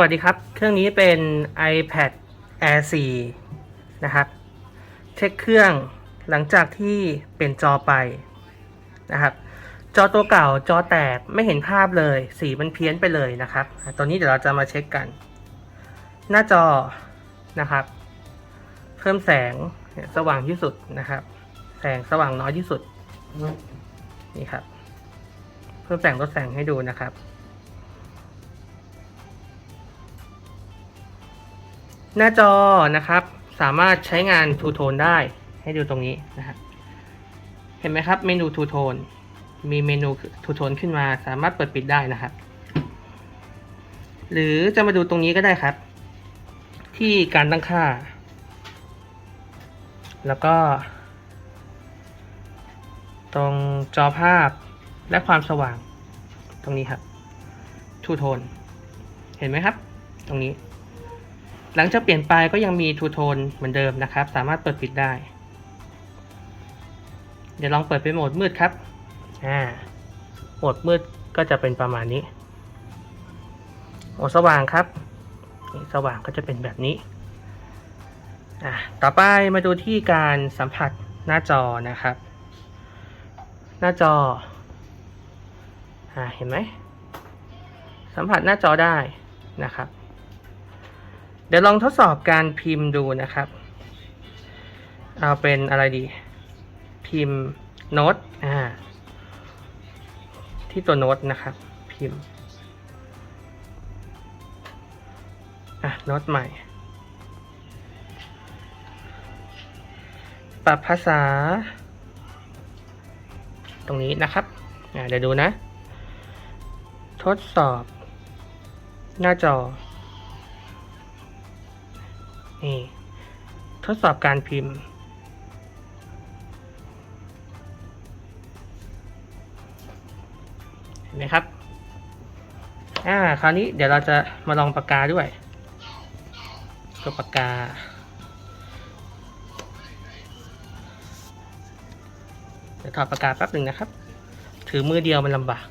วัสดีครับ เครื่องนี้เป็น iPad Air 4 นะครับ เช็คเครื่องหลังจากที่เป็นจอไปนะครับ จอตัวเก่าจอแตกไม่เห็นภาพเลย สีมันเพี้ยนไปเลยนะครับ ตอนนี้เดี๋ยวเราจะมาเช็คกัน หน้าจอนะครับ เพิ่มแสงสว่างที่สุดนะครับ แสงสว่างน้อยที่สุด นี่ครับ เพิ่มแสงลดแสงให้ดูนะครับ หน้าจอนะครับ สามารถใช้งานทูโทนได้ให้ดูตรงนี้นะครับเห็นไหมครับ เมนูทูโทนมีเมนูทูโทนขึ้นมา สามารถเปิดปิดได้นะครับ หรือจะมาดูตรงนี้ก็ได้ครับ ที่การตั้งค่า แล้วก็ ตรงจอภาพและความสว่าง ตรงนี้ครับทูโทนเห็นไหมครับ ตรงนี้ หลังจากเปลี่ยนไปก็ยังมีทูโทนเหมือนเดิมนะครับ สามารถเปิดปิดได้ เดี๋ยวลองเปิดเป็นโหมดมืดครับ อ่า โหมดมืดก็จะเป็นประมาณนี้ โหมดสว่างครับสว่างก็จะเป็นแบบนี้ อ่าต่อไปมาดูที่การสัมผัสหน้าจอนะครับ หน้าจอ อ่า เห็นไหม สัมผัสหน้าจอได้นะครับ เดี๋ยวลองทดสอบการพิมพ์ดูนะครับ เอาเป็นอะไรดี พิมพ์โน้ตอ่าที่ตัวโน้ตนะครับ พิมพ์อะโน้ตใหม่ ปรับภาษา ตรงนี้นะครับอ่าเดี๋ยวดูนะ ทดสอบหน้าจอ นี่ ทดสอบการพิมพ์ เห็นไหมครับ อ่า คราวนี้เดี๋ยวเราจะมาลองปากกาด้วย ตัวปากกา เดี๋ยวถอดปากกาแป๊บหนึ่งนะครับ ถือมือเดียวมันลำบาก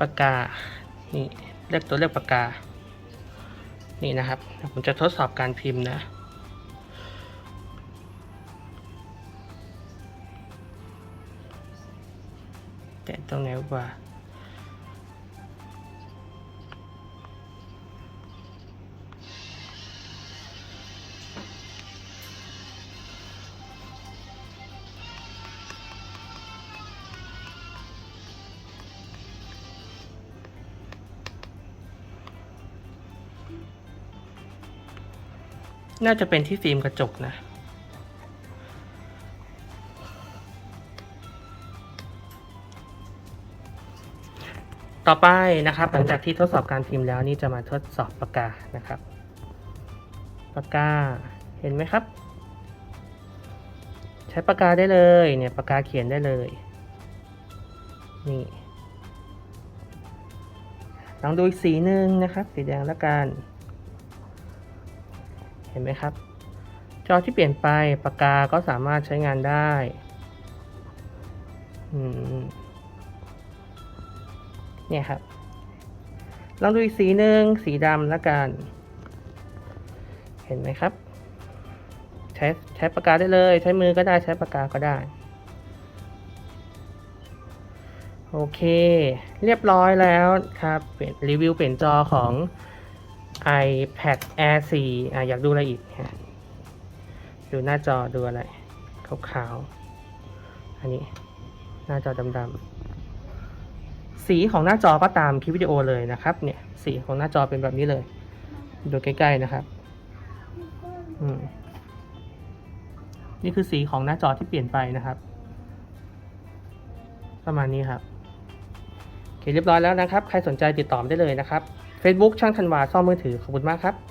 ปากกา นี่เลือกตัวเลือกปากกา นี่นะครับ ผมจะทดสอบการพิมพ์นะ แต่ตรงไหนว่า น่าจะเป็นที่ฟิล์มกระจกนะ ต่อไปนะครับ หลังจากที่ทดสอบการพิมพ์แล้วนี่จะมาทดสอบปากกานะครับ ปากกาเห็นไหมครับ ใช้ปากกาได้เลยเนี่ยปากกาเขียนได้เลย นี่ลองดูอีกสีหนึ่งนะครับ สีแดงแล้วกัน เห็นไหมครับ จอที่เปลี่ยนไปปากกาก็สามารถใช้งานได้เนี่ยครับ ลองดูอีกสีหนึ่งสีดำแล้วกัน เห็นไหมครับ ใช้ใช้ปากกาได้เลย ใช้มือก็ได้ใช้ปากกาก็ได้ โอเค เรียบร้อยแล้วครับรีวิวเปลี่ยนจอของ iPad Air 4อะอยากดูอะไรอีกฮะดูหน้าจอดูอะไร ขาวๆ อันนี้ หน้าจอดำๆ สีของหน้าจอก็ตามคลิปวิดีโอเลยนะครับ เนี่ย สีของหน้าจอเป็นแบบนี้เลย ดูใกล้ๆนะครับ อืม นี่คือสีของหน้าจอที่เปลี่ยนไปนะครับ ประมาณนี้ครับโอเคเรียบร้อยแล้วนะครับ ใครสนใจติดต่อได้เลยนะครับ Facebook ช่างธันวาซ่อมมือถือขอบคุณมากครับ